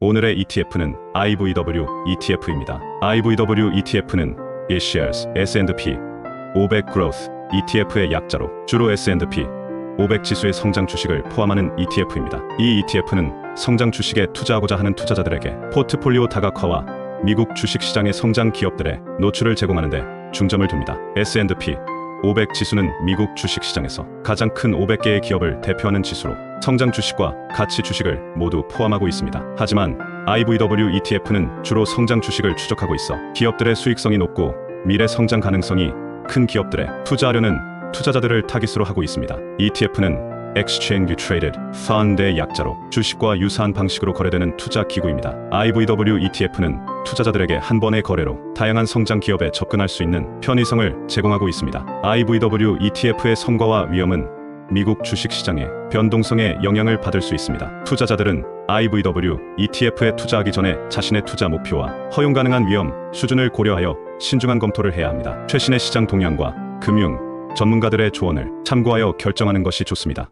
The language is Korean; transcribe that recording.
오늘의 ETF는 IVW ETF입니다. IVW ETF는 eShares S&P 500 Growth ETF의 약자로 주로 S&P 500 지수의 성장 주식을 포함하는 ETF입니다. 이 ETF는 성장 주식에 투자하고자 하는 투자자들에게 포트폴리오 다각화와 미국 주식 시장의 성장 기업들의 노출을 제공하는 데 중점을 둡니다. S&P 500 지수는 미국 주식 시장에서 가장 큰 500개의 기업을 대표하는 지수로 성장 주식과 가치 주식을 모두 포함하고 있습니다. 하지만 IVW ETF는 주로 성장 주식을 추적하고 있어 기업들의 수익성이 높고 미래 성장 가능성이 큰 기업들에 투자하려는 투자자들을 타깃으로 하고 있습니다. ETF는 Exchange Traded Fund의 약자로 주식과 유사한 방식으로 거래되는 투자 기구입니다. IVW ETF는 투자자들에게 한 번의 거래로 다양한 성장 기업에 접근할 수 있는 편의성을 제공하고 있습니다. IVW ETF의 성과와 위험은 미국 주식 시장의 변동성에 영향을 받을 수 있습니다. 투자자들은 IVW ETF에 투자하기 전에 자신의 투자 목표와 허용 가능한 위험 수준을 고려하여 신중한 검토를 해야 합니다. 최신의 시장 동향과 금융 전문가들의 조언을 참고하여 결정하는 것이 좋습니다.